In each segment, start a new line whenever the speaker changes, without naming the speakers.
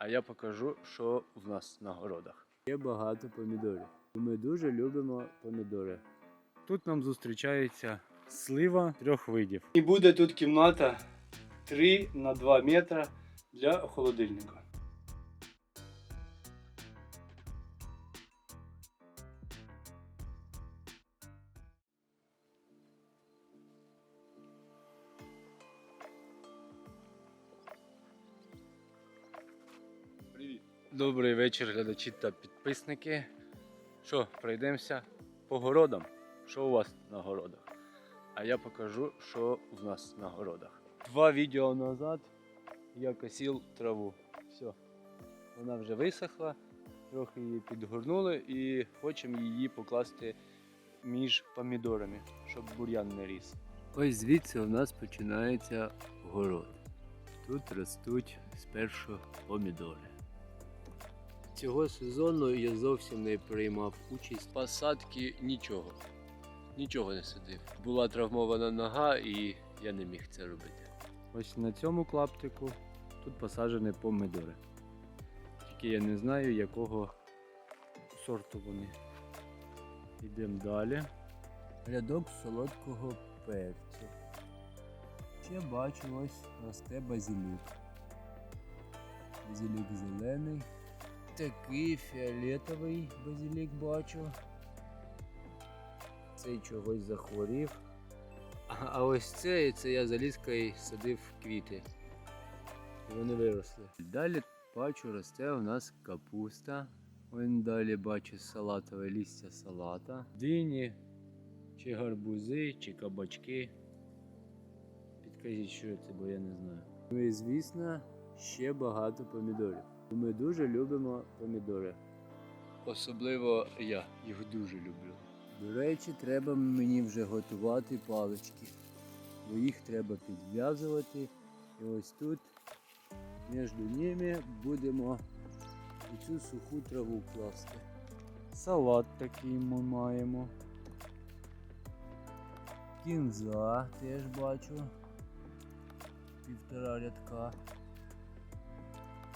а я покажу, що в нас на городах. Є багато помідорів. Ми дуже любимо помідори. Тут нам зустрічається слива трьох видів. І буде тут кімната 3 на 2 метри для холодильника. Добрий вечір, глядачі та підписники. Що, пройдемося по городам. Що у вас на городах? А я покажу, що в нас на городах. Два відео назад я косив траву. Все. Вона вже висохла, трохи її підгорнули і хочемо її покласти між помідорами, щоб бур'ян не ріс. Ось звідси у нас починається город. Тут ростуть спершу помідори. Цього сезону я зовсім не приймав участь. Посадки нічого. Нічого не садив. Була травмована нога і я не міг це робити. Ось на цьому клаптику тут посаджені помидори. Тільки я не знаю, якого сорту вони. Йдемо далі. Рядок солодкого перцю. Ще бачу ось росте базилік. Базилік зелений. Такий фіолетовий базилік бачу. Цей чогось захворів. А, ось цей, це я залізкою садив квіти. І вони виросли. Далі бачу, росте у нас капуста. Вон далі бачу салатове лістя салата. Дині, чи гарбузи, чи кабачки. Підкажіть, що це, бо я не знаю. Ну і звісно, ще багато помідорів. Ми дуже любимо помідори. Особливо я їх дуже люблю. До речі, треба мені вже готувати палички. Бо їх треба підв'язувати. І ось тут між ними будемо цю суху траву класти. Салат такий ми маємо. Кінза теж бачу. Півтора рядка.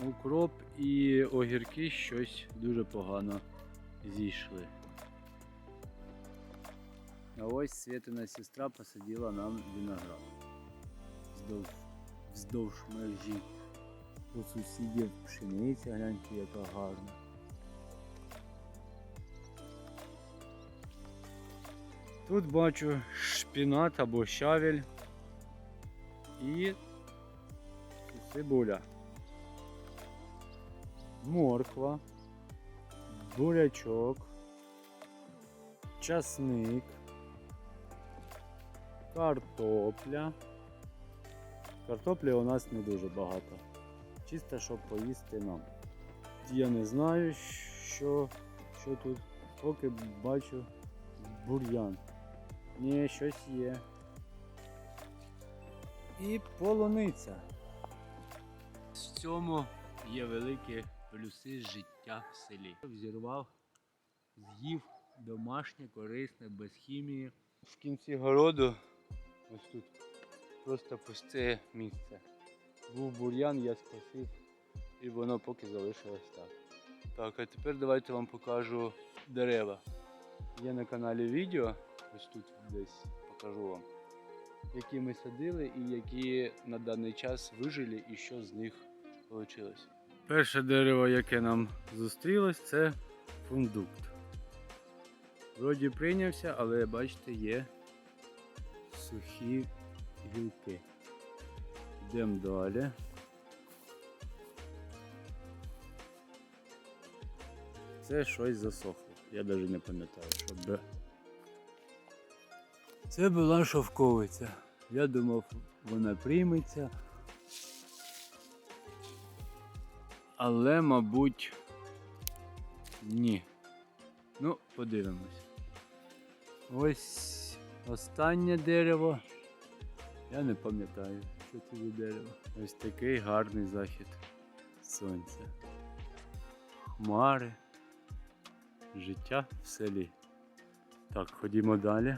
Укроп і огірки щось дуже погано зійшли. А ось Світина сестра посадила нам виноград. Вздовж, вздовж межі. У сусідів пшениця, гляньте, яка гарна. Тут бачу шпінат або щавель і цибуля морква, бурячок, часник, картопля. Картоплі у нас не дуже багато. Чисто, щоб поїсти нам. Я не знаю, що, що тут. Поки бачу бур'ян. Ні, щось є. І полуниця. В цьому є великі плюси життя в селі. Взірвав, з'їв домашнє, корисне, без хімії. В кінці городу, ось тут, просто пусте місце. Був бур'ян, я скосив, і воно поки залишилось так. Так, а тепер давайте вам покажу дерева. Є на каналі відео, ось тут десь покажу вам, які ми садили і які на даний час вижили і що з них вийшло. Перше дерево, яке нам зустрілось, це фундукт. Вроді прийнявся, але бачите, є сухі гілки. Йдемо далі. Це щось засохло. Я навіть не пам'ятаю, що б. Це була шовковиця. Я думав, вона прийметься. Але, мабуть, ні. Ну, подивимось. Ось останнє дерево. Я не пам'ятаю, що це за дерево. Ось такий гарний захід сонця. Хмари. Життя в селі. Так, ходімо далі.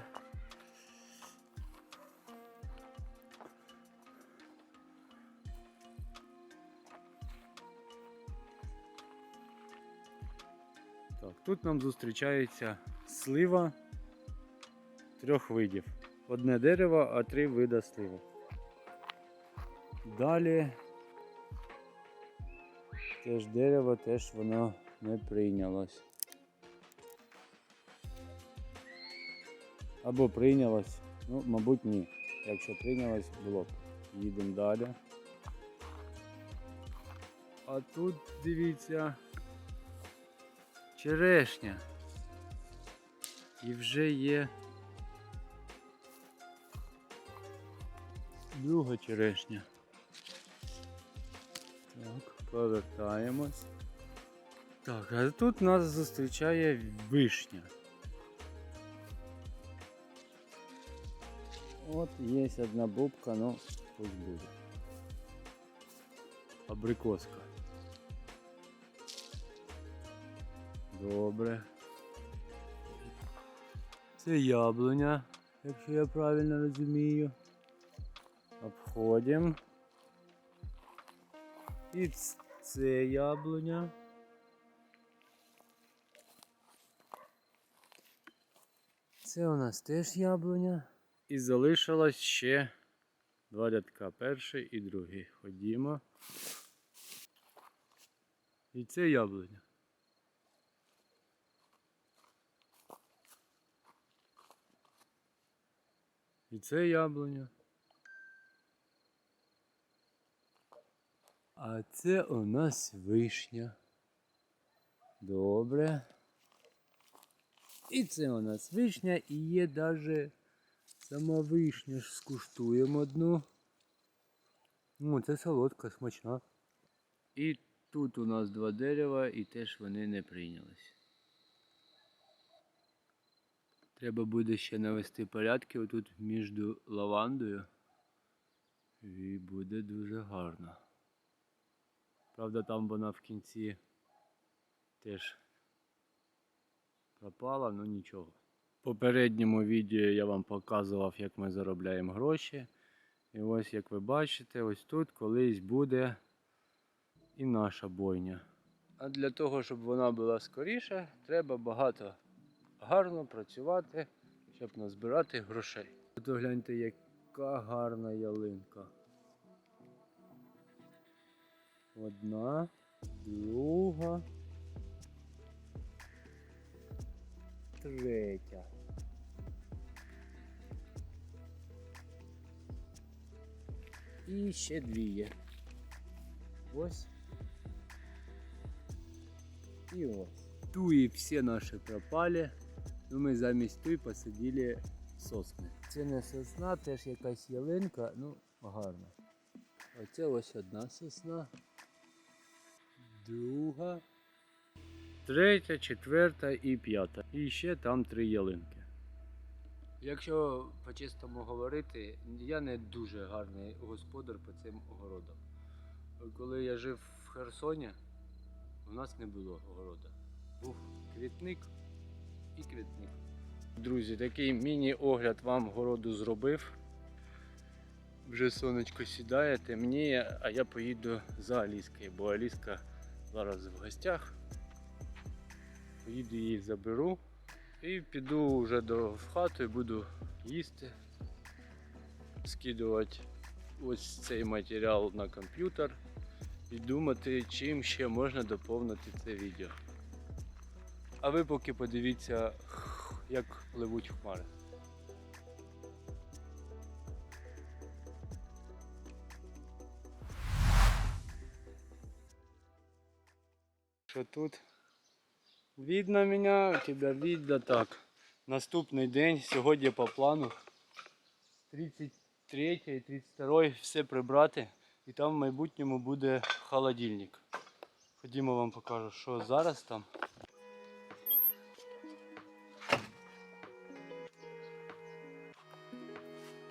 Тут нам зустрічається слива трьох видів. Одне дерево, а три вида сливи. Далі теж дерево, теж воно не прийнялось. Або прийнялось, ну, мабуть, ні. Якщо прийнялось, було б. Їдемо далі. А тут дивіться черешня. І вже є друга черешня. Так, повертаємось. Так, а тут нас зустрічає вишня. От є одна бубка, ну пусть буде. Абрикоска. Добре. Це яблуня, якщо я правильно розумію. Обходимо. І це яблуня. Це у нас теж яблуня. І залишилось ще два рядка. Перший і другий. Ходімо. І це яблуня. І це яблуня. А це у нас вишня. Добре. І це у нас вишня і є даже сама вишня ж скуштуємо одну. Ну, це солодка, смачна. І тут у нас два дерева, і теж вони не прийнялись. Треба буде ще навести порядки отут між лавандою. І буде дуже гарно. Правда, там вона в кінці теж пропала, ну нічого. В попередньому відео я вам показував, як ми заробляємо гроші. І ось як ви бачите, ось тут колись буде і наша бойня. А для того, щоб вона була скоріше, треба багато гарно працювати, щоб назбирати грошей. Тут гляньте, яка гарна ялинка. Одна, друга, третя. І ще дві є. Ось. І ось. Туї всі наші пропали. Ну ми замість туї посадили сосни. Це не сосна, теж якась ялинка, ну гарно. Оце ось одна сосна. Друга. Третя, четверта і п'ята. І ще там три ялинки. Якщо по-чесному говорити, я не дуже гарний господар по цим огородам. Коли я жив в Херсоні, у нас не було огорода. Був квітник і квітник. Друзі, такий міні-огляд вам городу зробив. Вже сонечко сідає, темніє, а я поїду за Аліскою, бо Аліска зараз в гостях. Поїду її заберу і піду вже до в хату і буду їсти, скидувати ось цей матеріал на комп'ютер і думати, чим ще можна доповнити це відео. А ви поки подивіться, як пливуть хмари. Тут? Видно меня, тебя видно так. Наступний день, сьогодні по плану 33 і 32 все прибрати. І там в майбутньому буде холодильник. Ходімо вам покажу, що зараз там.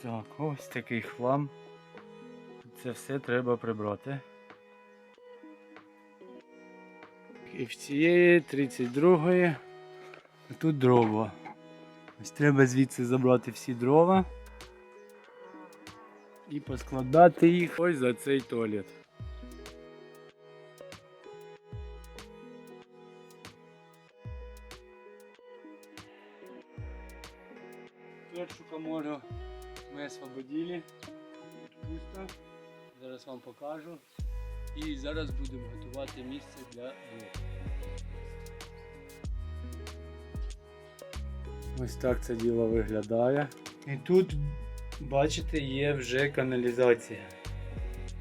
Так, ось такий хлам. Це все треба прибрати. І в цієї 32-ї тут дрова. Ось треба звідси забрати всі дрова і поскладати їх ось за цей туалет. Першу коморю ми освободили. Пусто. Зараз вам покажу. І зараз будемо готувати місце для дров. Ось так це діло виглядає. І тут, бачите, є вже каналізація.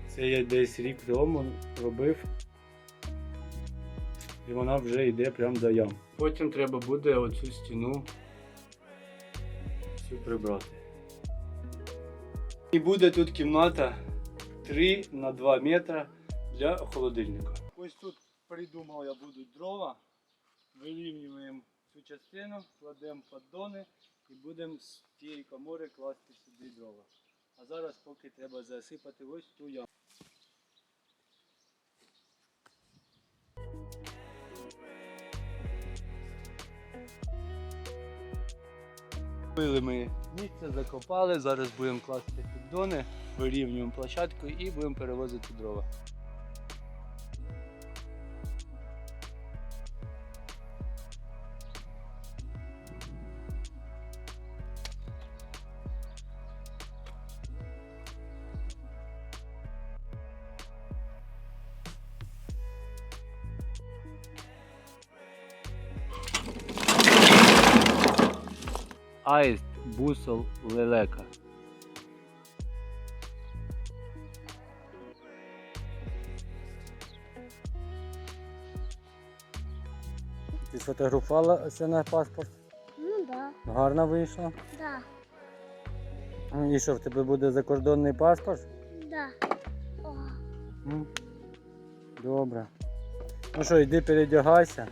Це я десь рік тому робив. І вона вже йде прямо до ям. Потім треба буде оцю стіну всю прибрати. І буде тут кімната 3 на 2 метра для холодильника. Ось тут придумав я буду дрова. Вирівнюємо цю частину, кладемо поддони і будемо з тієї комори класти сюди дрова. А зараз поки треба засипати ось ту яму. Купили ми місце, закопали, зараз будемо класти піддони, вирівнюємо площадку і будемо перевозити дрова. Аїст, бусол, лелека. Ти сфотографувалася на паспорт?
Ну да,
Гарно вийшло.
да,
І що, в тебе буде закордонний паспорт?
да.
Добре. Ну що, йди передягайся,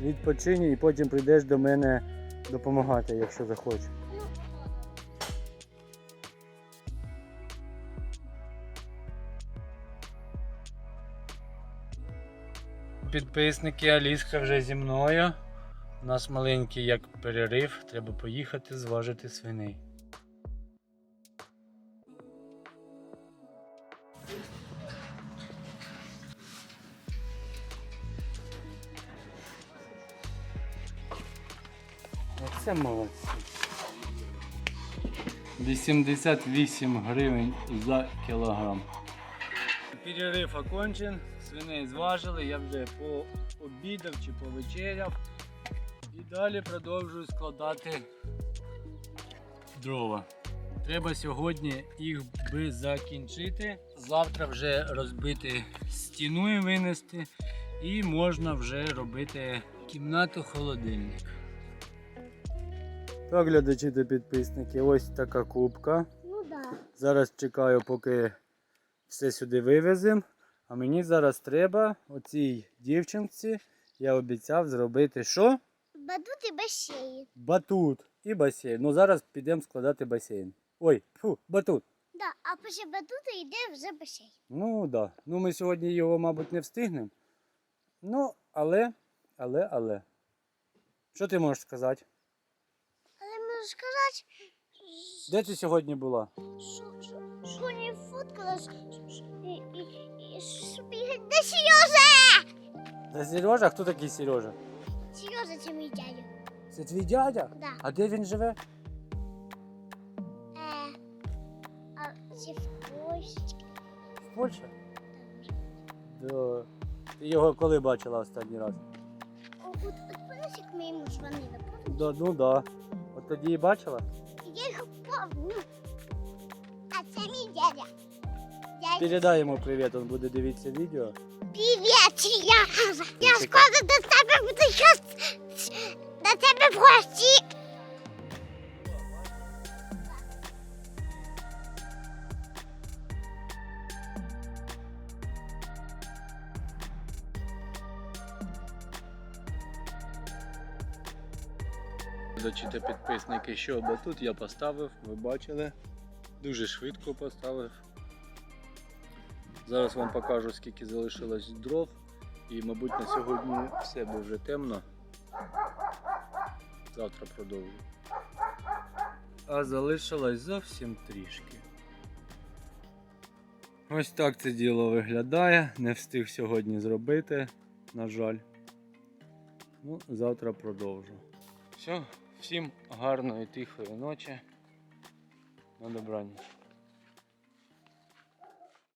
відпочинь і потім прийдеш до мене допомагати, якщо захоче. Підписники Аліска вже зі мною. У нас маленький як перерив, треба поїхати зважити свиней. Оце молодці. 88 гривень за кілограм. Перерив окончен, свиней зважили, я вже пообідав чи повечеряв. І далі продовжую складати дрова. Треба сьогодні їх би закінчити. Завтра вже розбити стіну і винести. І можна вже робити кімнату холодильник. Так, глядачі та підписники, ось така кубка.
ну да.
Зараз чекаю, поки все сюди вивеземо. А мені зараз треба оцій дівчинці, я обіцяв зробити що?
Батут і басейн.
Батут і басейн. Ну зараз підемо складати басейн. Ой, фу, батут.
Да, а після батута йде вже басейн.
Ну так. Да. Ну ми сьогодні його, мабуть, не встигнемо. Ну, але, але, але. Що ти можеш сказати?
Сказати,
Де ти сьогодні була?
що, не фоткалась і, і, і що бігать до Сережа!
Та Сережа? Хто такий Сережа?
Сережа це мій дядя.
Це твій дядя?
Да.
А де він живе?
Е, а це в Польщі.
В Польщі? Да. Ти його коли бачила останній раз?
От, от подивись, як ми йому дзвонили?
Да, ну да. От тоді і бачила?
Я його помню. А це мій дядя. Дядя.
Передай йому привіт, він буде дивитися відео.
Привіт, я.
Я
скоро до тебе буду щас до тебе в гості.
Підписники, що батут я поставив, ви бачили. Дуже швидко поставив. Зараз вам покажу, скільки залишилось дров. І, мабуть, на сьогодні все, бо вже темно. Завтра продовжу. А залишилось зовсім трішки. Ось так це діло виглядає. Не встиг сьогодні зробити, на жаль. Ну, завтра продовжу. Все, Всім гарної тихої ночі. На добраніч.